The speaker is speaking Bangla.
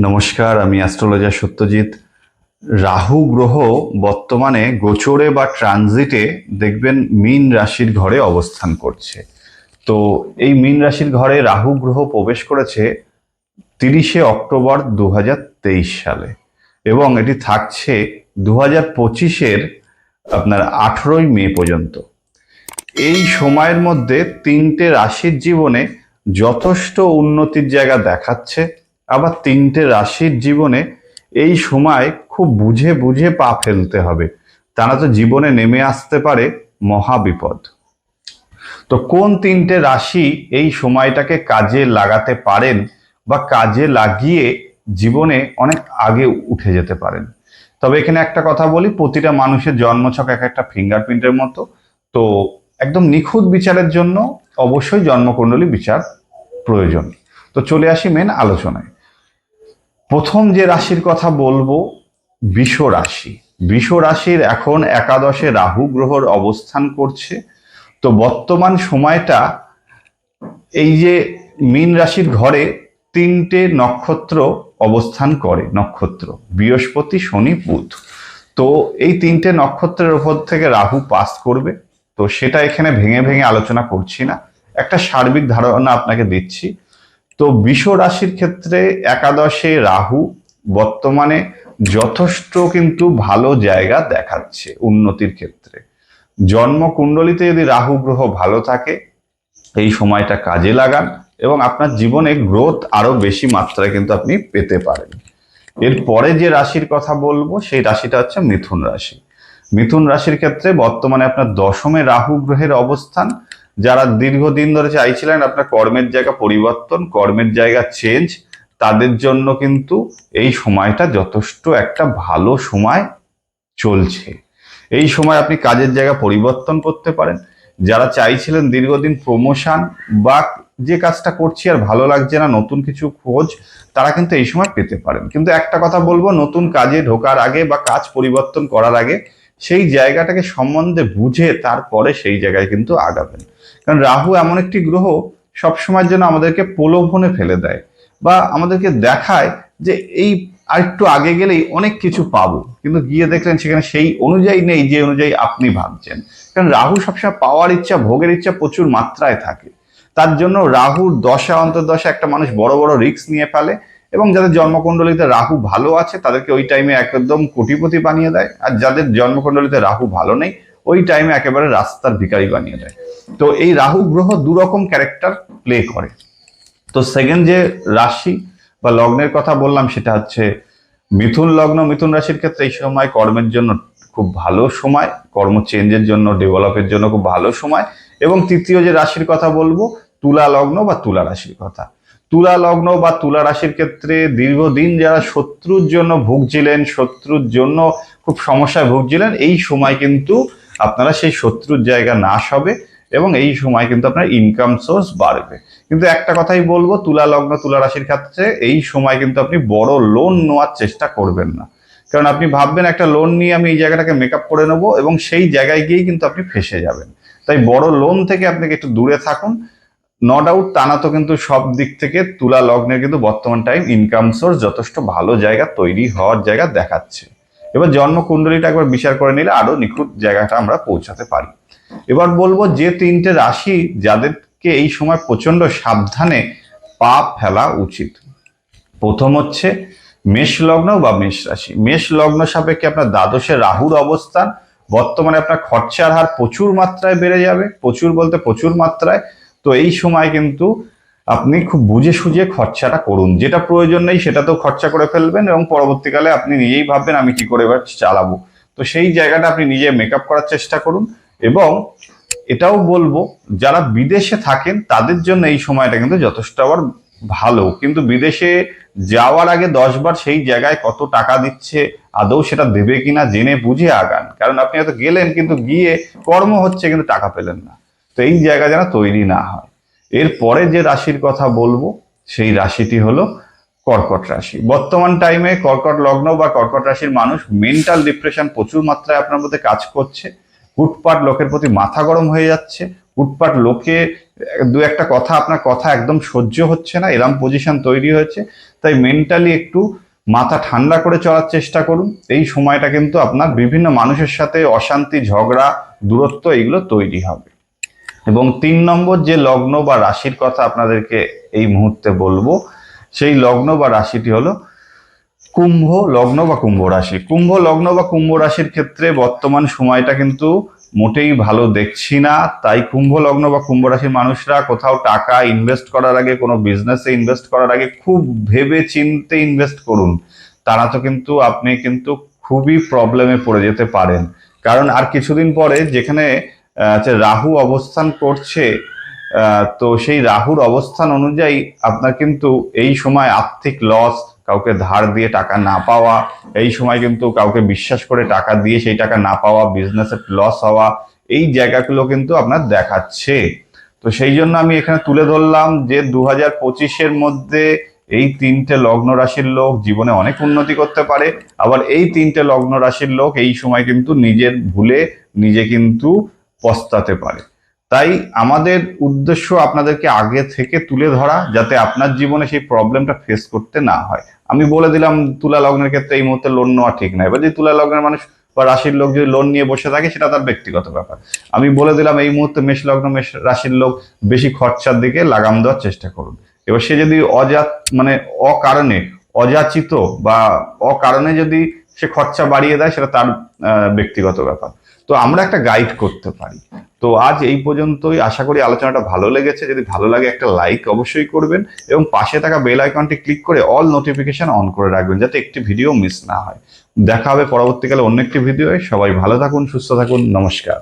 নমস্কার, আমি অ্যাস্ট্রোলজার সত্যজিৎ। রাহু গ্রহ বর্তমানে গোচরে বা ট্রানজিটে দেখবেন মীন রাশির ঘরে অবস্থান করছে। তো এই মীন রাশির ঘরে রাহু গ্রহ প্রবেশ করেছে তিরিশে অক্টোবর দু হাজার তেইশ সালে এবং এটি থাকছে দু হাজার পঁচিশের আপনার আঠেরোই মে পর্যন্ত। এই সময়ের মধ্যে তিনটে রাশির জীবনে যথেষ্ট উন্নতির জায়গা দেখাচ্ছে। আবার তিনটে রাশির জীবনে এই সময় খুব বুঝে বুঝে পা ফেলতে হবে। তারা তো জীবনে নেমে আসতে পারে মহাবিপদ। তো কোন তিনটে রাশি এই সময়টাকে কাজে লাগাতে পারেন বা কাজে লাগিয়ে জীবনে অনেক আগে উঠে যেতে পারেন? তবে এখানে একটা কথা বলি, প্রতিটা মানুষের জন্মছক এক একটা ফিঙ্গারপ্রিন্টের মতো। তো একদম নিখুঁত বিচারের জন্য অবশ্যই জন্মকুণ্ডলী বিচার প্রয়োজন। তো চলে আসি মেন আলোচনায়। প্রথম যে রাশির কথা বলব, বিষ রাশি। বিষ রাশির এখন একাদশে রাহু গ্রহর অবস্থান করছে। তো বর্তমান সময়টা এই যে মীন রাশির ঘরে তিনটে নক্ষত্র অবস্থান করে, নক্ষত্র। বৃহস্পতি, শনি, বুধ। তো এই তিনটে নক্ষত্রের ওপর থেকে রাহু পাস করবে। তো সেটা এখানে ভেঙে ভেঙে আলোচনা করছি না। একটা সার্বিক ধারণা আপনাকে দিচ্ছি। তো বিষ রাশির ক্ষেত্রে একাদশে রাহু বর্তমানে যথেষ্ট কিন্তু ভালো জায়গা দেখাচ্ছে উন্নতির ক্ষেত্রে। জন্মকুণ্ডলিতে যদি রাহু গ্রহ ভালো থাকে, এই সময়টা কাজে লাগান এবং আপনার জীবনে গ্রোথ আরও বেশি মাত্রায় কিন্তু আপনি পেতে পারেন। এরপরে যে রাশির কথা বলব, সেই রাশিটা হচ্ছে মিথুন রাশি। মিথুন রাশির ক্ষেত্রে বর্তমানে আপনার দশমে রাহু গ্রহের অবস্থান যারা দীর্ঘদিন ধরে চাইছিলেন আপনার কর্মের জায়গা পরিবর্তন, কর্মের জায়গা চেঞ্জ তাদের জন্য কিন্তু এই সময়টা যথেষ্ট একটা ভালো সময় চলছে। এই সময় আপনি কাজের জায়গা পরিবর্তন করতে পারেন। যারা চাইছিলেন দীর্ঘদিন প্রমোশন বা যে কাজটা করছি আর ভালো লাগছে না, নতুন কিছু খোঁজ, তারা কিন্তু এই সময় পেতে পারেন। কিন্তু একটা কথা বলব, নতুন কাজে ঢোকার আগে বা কাজ পরিবর্তন করার আগে সেই জায়গাটাকে সম্বন্ধে বুঝে তারপরে সেই জায়গায় কিন্তু আগাবেন। কারণ রাহু এমন একটি গ্রহ, সবসময়ের জন্য আমাদেরকে প্রলোভনে ফেলে দেয় বা আমাদেরকে দেখায় যে এই আরেকটু আগে গেলেই অনেক কিছু পাবো। কিন্তু গিয়ে দেখলেন সেখানে সেই অনুযায়ী নেই, যে অনুযায়ী আপনি ভাবছেন। কারণ রাহু সবসময় পাওয়ার ইচ্ছা, ভোগের ইচ্ছা প্রচুর মাত্রায় থাকে। তার জন্য রাহুর দশা অন্তর্দশা একটা মানুষ বড় বড় রিস্ক নিয়ে ফেলে। এবং যাদের জন্মকুণ্ডলিতে রাহু ভালো আছে, তাদেরকে ওই টাইমে একদম কোটিপতি বানিয়ে দেয়। আর যাদের জন্মকুণ্ডলিতে রাহু ভালো নেই, ওই টাইমে একেবারে রাস্তার ভিখারি বানিয়ে দেয়। তো এই রাহু গ্রহ দুরকম ক্যারেক্টার প্লে করে। তো সেকেন্ড যে রাশি বা লগ্নের কথা বললাম, সেটা হচ্ছে মিথুন লগ্ন। মিথুন রাশির ক্ষেত্রে এই সময় কর্মের জন্য খুব ভালো সময়, কর্ম চেঞ্জের জন্য ডেভেলপের জন্য খুব ভালো সময়। এবং তৃতীয় যে রাশির কথা বলব, তুলা লগ্ন বা তুলা রাশির কথা। তুলা লগ্ন বা তুলা রাশির ক্ষেত্রে দীর্ঘদিন যারা শত্রুর জন্য ভুগছিলেন, শত্রুর জন্য খুব সমস্যায় ভুগছিলেন, এই সময় কিন্তু আপনারা সেই শত্রুর জায়গা নাশ হবে এবং এই সময় কিন্তু আপনার ইনকাম সোর্স বাড়বে। কিন্তু একটা কথাই বলব, তুলা লগ্ন, তুলা রাশির ক্ষেত্রে এই সময় কিন্তু আপনি বড় লোন নেওয়ার চেষ্টা করবেন না। কারণ আপনি ভাববেন একটা লোন নিয়ে আমি এই জায়গাটাকে মেকআপ করে নেব এবং সেই জায়গায় গিয়েই কিন্তু আপনি ফেসে যাবেন। তাই বড় লোন থেকে আপনাকে একটু দূরে থাকুন নো ডাউট টানা তো কিন্তু সব দিক থেকে তুলা লগ্নের কিন্তু বর্তমান টাইম ইনকাম সোর্স যথেষ্ট ভালো জায়গা, তৈরি হওয়ার জায়গা দেখাচ্ছে। এবার জন্মকুণ্ডলীটা একবার বিচার করে নিলে আরও নিখুঁত জায়গাটা আমরা পৌঁছাতে পারি। এবার বলব যে তিনটে রাশি যাদেরকে এই সময় প্রচণ্ড সাবধানে পা ফেলা উচিত। প্রথম হচ্ছে মেষ লগ্ন বা মেষ রাশি। মেষ লগ্ন সাপেক্ষে আপনার দ্বাদশে রাহুর অবস্থান। বর্তমানে আপনার খরচার হার প্রচুর মাত্রায় বেড়ে যাবে। প্রচুর বলতে প্রচুর মাত্রায় তো এই সময় কিন্তু আপনি খুব বুঝে সুঝে খরচাটা করুন। যেটা প্রয়োজন নেই সেটা তো খরচা করে ফেলবেন এবং পরবর্তীকালে আপনি নিজেই ভাববেন, আমি কি করে এবার চালাবো? তো সেই জায়গাটা আপনি নিজে মেকআপ করার চেষ্টা করুন এবং এটাও বলব, যারা বিদেশে থাকেন তাদের জন্য এই সময়টা কিন্তু যথেষ্ট আবার ভালো। কিন্তু বিদেশে যাওয়ার আগে দশবার সেই জায়গায় কত টাকা দিচ্ছে, আদৌ সেটা দেবে কিনা জেনে বুঝে আগান। কারণ আপনি হয়তো গেলেন কিন্তু গিয়ে কর্ম হচ্ছে কিন্তু টাকা পেলেন না। তো এই জায়গা যেন তৈরি না হয়। এরপরে যে রাশির কথা বলব, সেই রাশিটি হলো কর্কট রাশি। বর্তমান টাইমে কর্কট লগ্ন বা কর্কট রাশির মানুষ মেন্টাল ডিপ্রেশন প্রচুর মাত্রায় আপনার মধ্যে কাজ করছে। হুটপাট লোকের প্রতি মাথা গরম হয়ে যাচ্ছে। উটপাট লোকে, দু একটা কথা, আপনার কথা একদম সহ্য হচ্ছে না, এরম পজিশন তৈরি হয়েছে। তাই মেন্টালি একটু মাথা ঠান্ডা করে চলার চেষ্টা করুন। এই সময়টা কিন্তু আপনার বিভিন্ন মানুষের সাথে অশান্তি, ঝগড়া, দূরত্ব এগুলো তৈরি হবে। এবং তিন নম্বর যে লগ্ন বা রাশির কথা আপনাদেরকে এই মুহূর্তে বলব, সেই লগ্ন বা রাশিটি হলো কুম্ভ লগ্ন বা কুম্ভ রাশি। কুম্ভ লগ্ন বা কুম্ভ রাশির ক্ষেত্রে বর্তমান সময়টা কিন্তু মোটেই ভালো দেখছি না। তাই কুম্ভ লগ্ন বা কুম্ভ রাশির মানুষরা কোথাও টাকা ইনভেস্ট করার আগে, কোনো বিজনেসে ইনভেস্ট করার আগে খুব ভেবে চিনতে ইনভেস্ট করুন। তারা তো কিন্তু, আপনি কিন্তু খুবই প্রবলেমে পড়ে যেতে পারেন। কারণ আর কিছুদিন পরে যেখানে যে রাহু অবস্থান করছে তো সেই রাহুর অবস্থান অনুযায়ী আপনার কিন্তু এই সময় আর্থিক লস কাউকে ধার দিয়ে টাকা না পাওয়া, এই সময় কিন্তু কাউকে বিশ্বাস করে টাকা দিয়ে সেই টাকা না পাওয়া বিজনেসে লস হওয়া, এই জায়গাগুলো কিন্তু আপনার দেখাচ্ছে। তো সেই জন্য আমি এখানে তুলে ধরলাম যে দু হাজার পঁচিশের মধ্যে এই তিনটে লগ্ন রাশির লোক জীবনে অনেক উন্নতি করতে পারে, আবার এই তিনটে লগ্ন রাশির লোক এই সময় কিন্তু নিজের ভুলে নিজে কিন্তু পস্তাতে পারে। তাই আমাদের উদ্দেশ্য আপনাদেরকে আগে থেকে তুলে ধরা যাতে আপনার জীবনে সেই প্রবলেমটা ফেস করতে না হয়। আমি বলে দিলাম, তুলা লগ্নের ক্ষেত্রে এই মুহূর্তে লোন নেওয়া ঠিক নয় এবার যদি তুলা লগ্নের মানুষ বা রাশির লোক যদি লোন নিয়ে বসে থাকে, সেটা তার ব্যক্তিগত ব্যাপার। আমি বলে দিলাম, এই মুহূর্তে মেষ লগ্ন, মেষ রাশির লোক বেশি খরচার দিকে লাগাম দেওয়ার চেষ্টা করুন। এবার সে যদি অজাত মানে অকারণে অযাচিত বা অকারণে যদি সে খরচা বাড়িয়ে দেয়, সেটা তার ব্যক্তিগত ব্যাপার। তো আমরা একটা গাইড করতে পারি। তো আজ এই পর্যন্তই। আশা করি আলোচনাটা ভালো লেগেছে। যদি ভালো লাগে একটা লাইক অবশ্যই করবেন এবং পাশে থাকা বেল আইকনটি ক্লিক করে অল নোটিফিকেশন অন করে রাখবেন যাতে একটি ভিডিও মিস না হয়। দেখা হবে পরবর্তীকালে অন্য একটি ভিডিওয়ে সবাই ভালো থাকুন, সুস্থ থাকুন। নমস্কার।